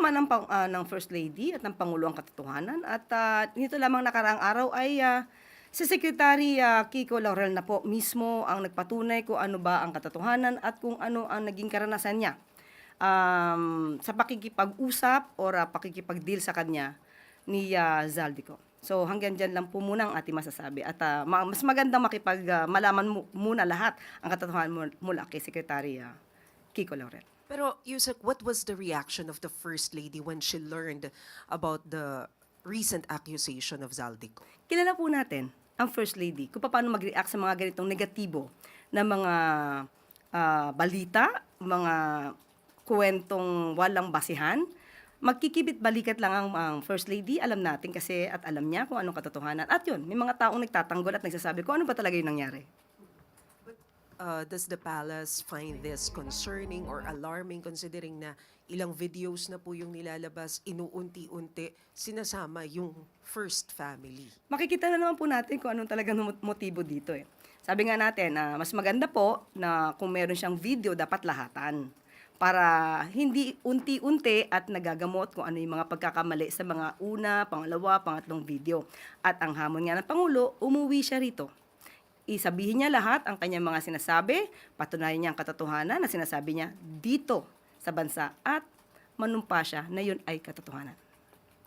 Nalaman ng, ah, ng First Lady at ng Pangulo ang katotohanan at ah, nito lamang nakaraang araw ay ah, si Secretary ah, Kiko Laurel na po mismo ang nagpatunay kung ano ba ang katotohanan at kung ano ang naging karanasan niya um, sa pakikipag-usap or ah, pakikipag-deal sa kanya ni ah, Zaldico. So hanggang dyan lang po muna ang ating masasabi. At ah, ma- mas maganda makipag ah, malaman mo, muna lahat ang katotohanan mu- mula kay Secretary ah, Kiko Laurel. Pero Yusek, what was the reaction of the First Lady when she learned about the recent accusation of Zaldico? Kilala po natin ang First Lady kung paano mag-react sa mga ganitong negatibo na mga ah, balita, mga kwentong walang basihan. Magkikibit balikat lang ang, ang First Lady, alam natin kasi at alam niya kung anong katotohanan. At yun, may mga taong nagtatanggol at nagsasabi kung ano ba talaga yung nangyari. Uh, does the palace find this concerning or alarming considering na ilang videos na po yung nilalabas, inuunti-unti, sinasama yung first family? makikita na naman po natin kung anong talagang mo- motibo dito eh. Sabi nga natin, na mas maganda po na kung meron siyang video, dapat lahatan. Para hindi unti-unti at nagagamot kung ano yung mga pagkakamali sa mga una, pangalawa, pangatlong video. At ang hamon nga ng Pangulo, umuwi siya rito. Isabihin niya lahat ang kanyang mga sinasabi, patunayan niya ang katotohanan na sinasabi niya dito sa bansa at manumpa siya na yun ay katotohanan.